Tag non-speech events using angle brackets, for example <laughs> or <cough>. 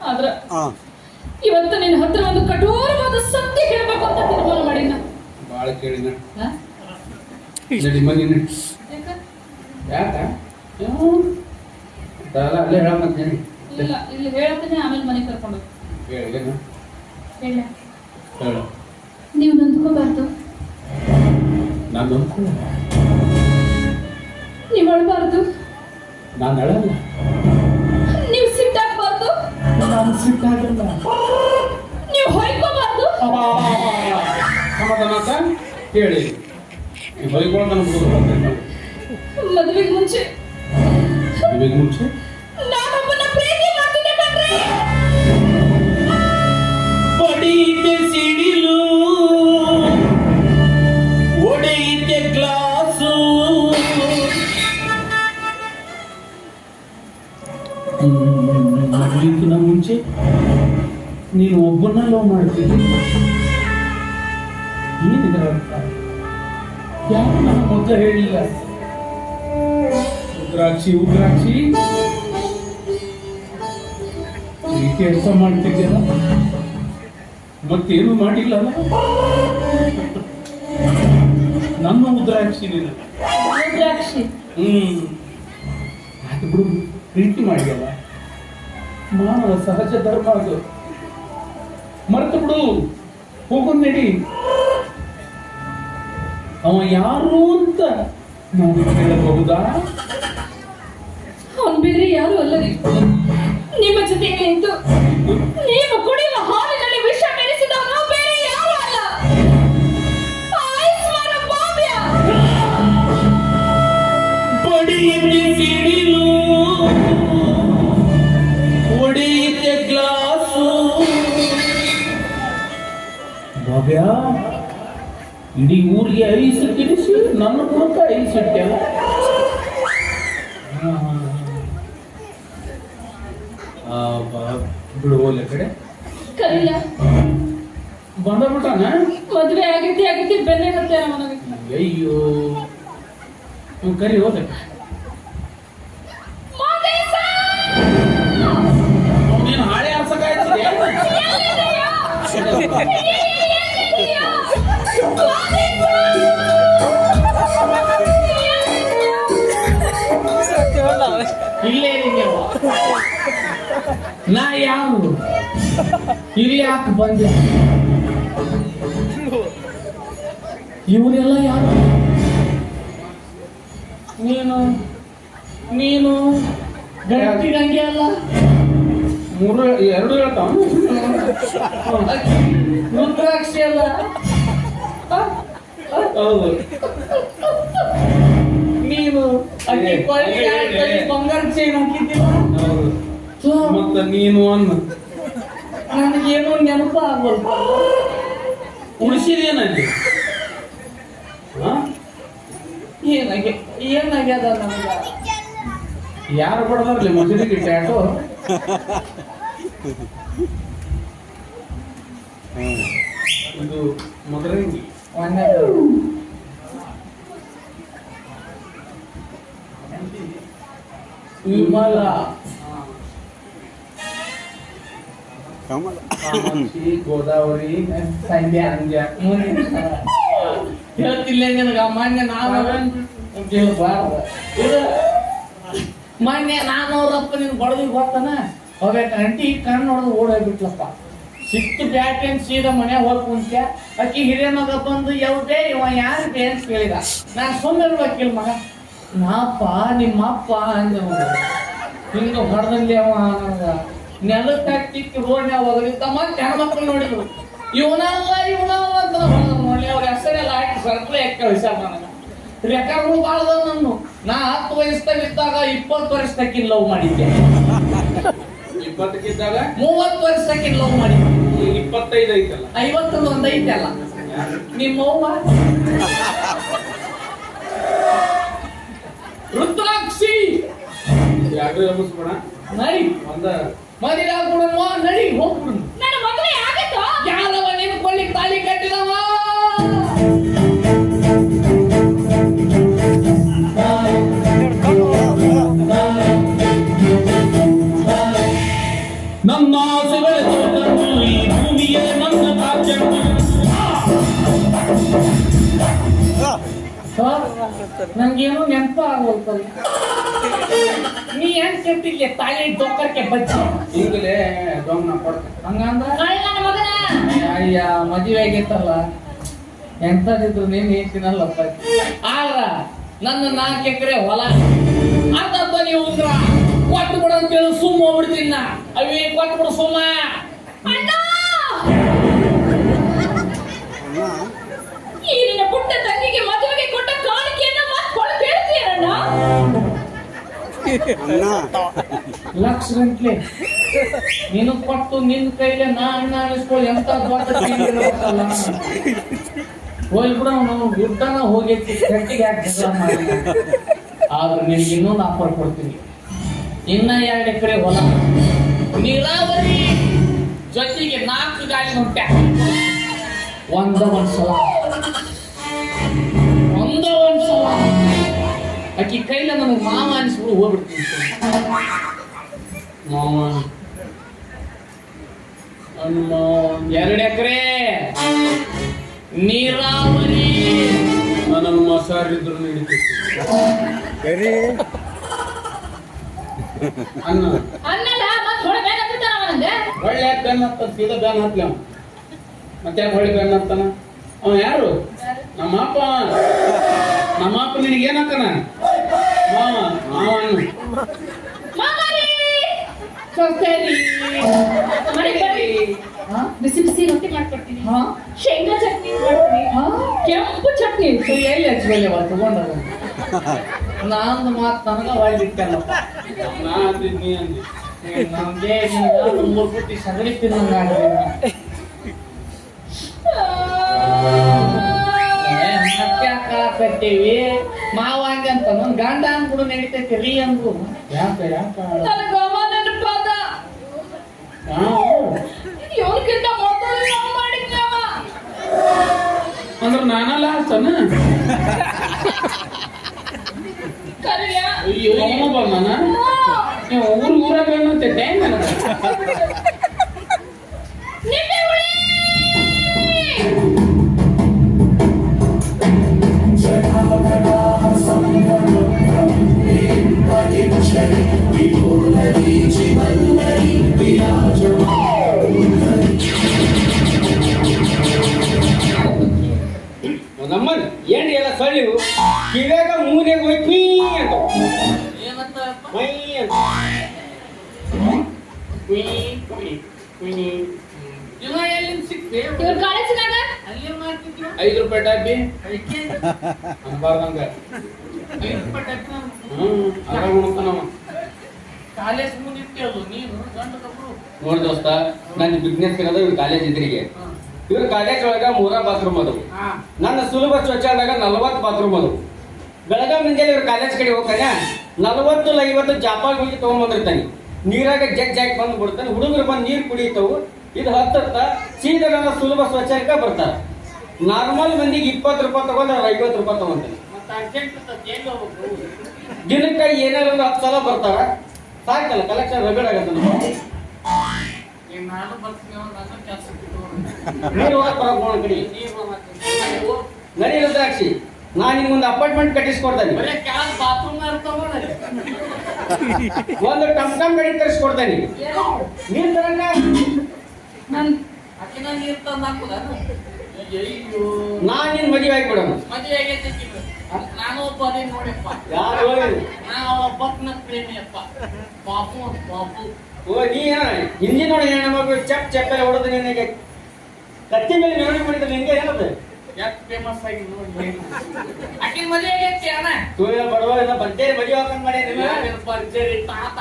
ಆದ್ರ ಹಾ ಇವತ್ತು ನಿನ್ನ ಹತ್ರ ಒಂದು ಕಠೋರವಾದ ಸತ್ಯ ಹೇಳಬೇಕು ಅಂತ ತೀರ್ಮಾನ ಮಾಡಿನ ಭಾಳ ಕೇಳಿನ? ನಡಿ ಯಾಕ? ಅಲ್ಲೇ ಹೇಳಿ. ಇಲ್ಲ ಇಲ್ಲಿ ಹೇಳ್ತೀನಿ ಆಮೇಲೆ ಮನೆಗೆ ಕರ್ಕೊಂಡು ಹೇಳಿದೇನ ಹೇಳ ಹೇಳು. ನೀವು ನೊಂದ್ಕೋಬಾರ್ದು. ನಾನು ನೀವು ಅಳಬಾರ್ದು. ನಾನು ಅಳಲ್ಲ. ಸಿಟ್ಟಾಗಬಾರ್ದು ನಾನು ಸಿಟ್ಟಾಗಲ್ಲ ನೀವು ಹೊಯ್ಕೋಬಾರ್ದು ಸಮಾಧಾನ ಅಂತ ಹೇಳಿ ನೀವು ಹೊಯ್ಕೊಳ್ಳೋ ನನಗೆ ಹುಡುಗ ಬರ್ತೇನೆ ಮದುವೆಗೆ ಮುಂಚೆ ನಿಮಗೆ ಮುಂಚೆ ನನ್ನ ಹೇಳಿಲ್ಲ. ಉದ್ರಾಕ್ಷಿ ಉದ್ರಾಕ್ಷಿ ಈ ಕೆಲಸ ಮಾಡ್ತಿದ್ದೀರ ಮತ್ತೇನು ಮಾಡಿಲ್ಲ ನನ್ನ ಉದ್ರಾಕ್ಷಿ ನೀನು. ಉದ್ರಾಕ್ಷಿ ಹ್ಮ್. ಅದು ಬಿಡು ಪ್ರೀತಿ ಮಾಡಿಯಲ್ಲ. ಮಾನವ ಸಹಜ ಧರ್ಮ ಅದು. ಮರೆತು ಬಿಡು. ಹೋಗೋದ್ ನಡಿ. ಅವ ಯಾರು ಅಂತ ನಾವು ಹೇಳಬಹುದಾ? ಅವನ್ ಬೇರೆ ಯಾರು ಅಲ್ಲರಿ ನಿಮ್ಮ ಜೊತೆ ನಿಂತು ನೀವು ಕುಡಿಯುವ ಹಾಲಿನಲ್ಲಿ ವಿಷ ಬೆರೆಸಿದವನು ಬೇರೆ ಯಾರು ಅಲ್ಲ. ಆಯುಷ್ಮಾನ ಸಿಡಿಲು ಗ್ಲಾಸು. ಇಡೀ ಊರಿಗೆ ಐಸು ತಿನಿಸಿ ನನ್ನ ಮೂಲಕ ಐಸು ಇಟ್ಟೆಲ್ಲ ಬಿಡು ಹೋಗ್ಲಿ ಆ ಕಡೆ. ಕರಿಯ ಬಂದ್ಬಿಟ್ಟಾನ ಮದ್ವೆ ಆಗೈತಿ ಆಗೈತಿ ಬೆಲೆ ಮತ್ತೆ ಅಯ್ಯೋ. ನೀವು ಕರಿ ಹೋದ. ನೀನು ಹಾಳೆ ಆರ್ಸಕ್ಕಾಯ್ತಿದೆ <laughs> ಇಲ್ಲೇ ನಾ ಯಾರು ಇಲ್ಲಿ ಯಾಕೆ ಬಂದೆ ಇವರೆಲ್ಲ ಯಾರು? ನೀನು? ನೀನು? ಗಂಗೆ ಅಲ್ಲ? ಮೂರು ಎರಡು ಹೇಳ್ತಾವ. ರುದ್ರಾಕ್ಷಿ ಅಲ್ಲ? ಹೌದು ನೀನು ಅಕ್ಕಿ ಕೊಳ್ಳಿ ಹಾಕಿ ಬಂಗಾರ ಚೈನ್ ಹಾಕಿದ್ದಿಲ್ಲ ಮತ್ತ ನೀನು ಅನ್ನ ನನಗೇನು ನೆನಪ ಆಗ್ವಲ್ಪ ಉಳಿಸಿದೇನಲ್ಲಿ ಏನಾಗೆ ಏನಾಗ್ಯದ ನನಗ ಯಾರು ಕೊಡದಾರ್ಲಿ ಮಸೀದಿಗೆ ಟ್ಯಾಟೋ ಇದು ಮದರಂಗಿ ವಿಮಲ ಕಮಲ. ಕಾಮಾಕ್ಷಿ ಗೋದಾವರಿ ಸಂಧ್ಯಾ ಅಂಜ ಹೇಳ್ತಿಲ್ಲ ನಿನಗ ಮೊನ್ನೆ ನಾನು ಕೇಳಬಾರ್ದ ಇದು ಮೊನ್ನೆ ನಾನು ಅವ್ರಪ್ಪ ನಿನ್ ಬಡದಿ ಗೊತ್ತನ ಹೋಗ್ಬೇಕ ಅಂಟಿ ಕಣ್ಣು ನೋಡಿದ್ರೆ ಓಡೋಗ್ಬಿಟ್ಲಪ್ಪ ಸಿಕ್ತು ಬ್ಯಾಟ್ ಅಂತ ಸೀದಾ ಮನೆ ಹೋಗಿ ಕುಂತ್ಯ. ಅಕ್ಕಿ ಹಿರಿಯ ಮಗ ಬಂದು, ಯಾವುದೇ ಇವ, ಯಾರು ಬೇ? ಅಂತ ಕೇಳಿದ. ನಾ ಸುಮ್ಮನೆ ವಕೀಲ್ ಮಗ. ನಾಪ ನಿಮ್ಮಪ್ಪ ಅಂದ ಹಿಂಗ ಹೊಡೆದಲ್ಲಿ ಅವ ನನಗ ನೆಲಕ್ಕೆ ಹಾಕಿ ರೋಡ್ನ್ಯಾಗ ಹೋಗಲಿದ್ದ ಮತ್ತೆ ಹೆಣ್ಮಕ್ಳು ನೋಡಿದ್ರು. ಇವನಲ್ಲ ಇವನಲ್ಲ ಅಂತ ನೋಡಿ ಅವ್ರ ಹೆಸರೆಲ್ಲ ಹಾಕಿ ಸರ್ಕಲ್ ಎಕ್ಕ ಕಳಿಸ್ಯಾರ ನನಗ. ರೆಕಾರ್ಡ್ಗಳು ಭಾಳ ಅದಾವ ನಾನು ನಾ ಹತ್ತು ವಯಸ್ಸಾಗ ಇದ್ದಾಗ ಇಪ್ಪತ್ತು ತಕ್ಕಿನ ಲವ್ ಮಾಡಿದ್ದೆ. ಇಪ್ಪತ್ತಕ್ಕಿದ್ದಾಗ ಮೂವತ್ತು ವರ್ಷಕ್ಕಿಂತ ಲವ್ ಮಾಡಿ. ಇಪ್ಪತ್ತೈದು ಐತಲ್ಲ? ಐವತ್ತೊಂದು ಒಂದು ಐತಲ್ಲ ನಿಮ್ಮ ರುದ್ರಾಕ್ಷಿ ಯಾರು ಎಬ್ಬಿಸ್ಬೇಡ ನಡಿ. ಒಂದ. ಮದುವೆ ಆಗ್ಬಿಡಮ್ಮ ನಡಿ ಹೋಗ್ಬಿಡು. ನನ್ನ ಮದುವೆ ಆಗತ್ತೋ? ಯಾರವ ನಿನ್ ಕೊಳ್ಳಿ ತಾಳಿ ಕಟ್ಟಿದವ? ನಂಗೇನು ನೆನಪು ಆಗೋಲ್ಪಲ್ಲ ನೀ ಏನ್ ಕೆಟ್ಟಿಲ್ಲ ತಾಯಿ ದೊಕ್ಕಕ್ಕೆ ಬಚ್ಚಿ ಈಗಲೇ ದೊಂಗನ ಕೊಡ್ತೀನಿ ಹಂಗಂದ್ರ ಅಯ್ಯ ಮದುವೆ ಆಗಿತ್ತಲ್ಲ. ಎಂತದಿದ್ರು ನೀನ್ ಹೇಳ್ತೀನಲ್ಲಪ್ಪ. ಆದ್ರ ನನ್ನ ನಾಲ್ಕು ಎಕರೆ ಹೊಲ. ಅಂತ ನೀವು ಕೊಟ್ಟು ಬಿಡ ಅಂತ ಹೇಳಿ ಸುಮ್ಮ ಹೋಗ್ಬಿಡ್ತೀನಿ ನಾ ಅವೇ ಕೊಟ್ಟು ಬಿಡು ಸುಮ್ಮ. ಅಣ್ಣ! ಅಣ್ಣ ಈ ನಿನ್ನ ಪುಟ್ಟ ತಂಗಿಗೆ ಮದುವೆಗೆ ಕೊಟ್ಟ ಕಾಣಿಕೆಯನ್ನ ಮತ್ತೆ ಕೊಡು ಕೇಳ್ತೀಯಣ್ಣ ಅಣ್ಣ. ಲಕ್ಷ ಗಂಟ್ಲೆ. ನೀನು ಕೊಟ್ಟು ನಿನ್ನ ಕೈಲೆ ನಾ ಅಣ್ಣ ಅನಿಸ್ಕೊಳ್ಳಿ ಎಂತ ದೊಡ್ಡ ಹೋಗಿ ಬಿಡ ನಾವು ದುಡ್ಡನ ಹೋಗಿ ಗಟ್ಟಿಗೆ ಮಾಡಿ. ಆದ್ರೆ ನಿನಗೆ ಇನ್ನೊಂದು ಆಫರ್ ಕೊಡ್ತೀನಿ. ಇನ್ನ ಎರಡು ಎಕರೆ ಹೊಲ. ನೀರಾವರಿ ಜೊತೆಗೆ ನಾಲ್ಕು ಗಾಳಿ ಹೊಂಟ ಒಂದ ಒಂದ್ ಸಲ. ಒಂದ ಒಂದ್ ಸಲ. ಆಕಿ ಕೈಲ ನನಗೆ ಮಾವ ಅನಿಸ್ಬಿಡು ಹೋಗ್ಬಿಡ್ತೀನಿ. ಮಾವ ಎರಡು ಎಕರೆ. ನೀರಾವರಿ. ನನ್ನ ಮಸಾರಿದ್ರು ನಡೀತೈತಿ ಸರಿ. ಅನ್ನ. ಅನ್ನಲ್ಲ ಮತ್ತೆ ಹೊಳಬೇಕಂತಾನ ಅವನಂಗೆ? ಒಳ್ಳೆ ಬೆನ್ ಹತ್ತ ಸೀದಾ ಬೆನ್ ಹತ್ಲಿ ಅವ ಮತ್ತೆ ಯಾಕೆ ಹೊಳ್ಳಿ ಬೆನ್ ಹತ್ತಾನ? ಅವ ಯಾರು? ನಮ್ಮಪ್ಪ ನಮ್ಮಪ್ಪ ನಮ್ಮ ಅಪ್ಪ ನಿನಗೆ ಏನಂತಾನ ಮಾವ ಅನ್ನು? ಬಿಸಿ ಬಿಸಿ ರೊಟ್ಟಿ ಮಾಡ್ಕೊಡ್ತೀನಿ. ಹಾ? ಶೇಂಗಾ ಚಟ್ನಿ ಮಾಡ್ತೀನಿ ಹಾ? ಕೆಂಪು ಚಟ್ನಿ. ಎಲ್ಲಿ ಹಚ್ಚಿ ಅವ ತಗೊಂಡದ ನಾನು ಮಾತು ನನಗ ಮೂರು ಪುಟ್ಟಿ ಸಗಣಿ ಕಟ್ಟಿವಿ ಮಾವ ಅಂತ ನನ್ ಗಂಡ ಅಂದ್ಬಿಡು ನಡೀತೈತಿ ರೀ ಅಂದ್ರು ಯಾಕ ಅಂದ್ರೆ ನಾನಲ್ಲ 你别。ಇವ ಎಲ್ಲಿಂದ ಸಿಕ್ತೆ ಇವ್ರ ಕಾಲೇಜಿನಾಗ ಅಲ್ಲಿ ಮಾಡ್ತಿದ್ರು? ಐದು ರೂಪಾಯಿ ಡಬ್ಬಿ. ಅನ್ಬಾರ್ದಂಗ ಹ್ಮ್ ಅದ್ರಾಗ ಉಣ್ತಾನವ ಕಾಲೇಜ್ ಮುಂದಿತ್ತಲ್ಲ ನೀನು ಗಂಡ ಕಬ್ರು ನೋಡ್ ದೋಸ್ತ ನನ್ನ ಬಿಸ್ನೆಸ್ ಇರೋದು ಇವ್ರ ಕಾಲೇಜ್ ಇದ್ರಿಗೆ ಇವ್ರ ಕಾಲೇಜ್ ಒಳಗ ಮೂರ ಬಾತ್ರೂಮ್ ಅದು. ನನ್ನ ಸುಲಭ ಶೌಚಾಲಯದಾಗ ನಲವತ್ತು ಬಾತ್ರೂಮ್ ಅದು. ಬೆಳಗಾವಿ ಮುಂಜಾನೆ ಇವ್ರ ಕಾಲೇಜ್ ಕಡೆ ಹೋಗ್ತಾನೆ ನಲವತ್ತು ಐವತ್ತು ಜಾಪಾಗ್ ಹೋಗಿ ತಗೊಂಡ್ಬಂದಿರ್ತಾನೆ ನೀರಾಗ ಜಗ್ ಜಾಕ್ ಬಂದು ಬಿಡ್ತಾನೆ. ಹುಡುಗರು ಬಂದು ನೀರು ಕುಡಿತಾವು. ಇದು ಹತ್ತತ್ತ ಸೀದಾ ನನ್ನ ಸುಲಭ ಸ್ವಚ್ಛಕ ಬರ್ತಾರೆ. ನಾರ್ಮಲ್ ಮಂದಿಗೆ ಇಪ್ಪತ್ತು ರೂಪಾಯಿ ತಗೊಂಡ್ರೆ ಐವತ್ತು ರೂಪಾಯಿ ತಗೊಂತಾನೆ ದಿನಕ್ಕೆ ಏನಾರ ಒಂದು ಹತ್ತು ಸಲ ಬರ್ತಾರ. ಸಾಕಲ್ಲ ಕಲೆಕ್ಷನ್ ರಗಡ್ ಆಗುತ್ತೆ ನೀರು ಕಡಿ ನೀರು ರುದ್ರಾಕ್ಷಿ ನಾನು ನಿನ್ಗೊಂದು ಅಪಾರ್ಟ್ಮೆಂಟ್ ಕಟ್ಟಿಸ್ಕೊಡ್ತೇನೆ. ಒಂದು ಟಮ್ ಟಮ್ ಗಾಡಿ ತರಿಸ್ಕೊಡ್ತೇನೆ. ನೀರ್ ತರಂಗ? ನಾನು ಅಕ್ಕಿನ ನೀರ್ ತಂದು ಹಾಕುದ ಅಯ್ಯೋ ನಾನ್ ನಿನ್ ಮದುವೆ ಆಗೈತೆ ಆಕಿಗೆ. ನಾನು ಒಬ್ಬ ಅದೇ ನೋಡಪ್ಪ. ಯಾರು ಪ್ರೇಮಿಯಪ್ಪ. ಪಾಪು ಓ ನೀ ನೋಡಿ ಚಪ್ ಚಪ್ಪಲ್ಲಿ ಹೊಡೆದು ನಿನಗೆ ಕತ್ತಿ ಮೇಲೆ ಮೆರವಣಿಗೆ ಮಾಡಿದ್ರೆ ನಿನ್ಗೆ ಏನದು ಯಾಕೆ ಫೇಮಸ್ ಆಗಿ ನೋಡಿ ಆಕಿನ ಮದುವೆ ಆಗೈತಿ ಅಣ್ಣ? ತೂಯ ಬಡವ ಇಲ್ಲ ಬರ್ತೇನೆ ಮದುವೆ ಹಾಕೊಂಡ್ ಮಾಡಿ ಭರ್ಜರಿ ತಾತ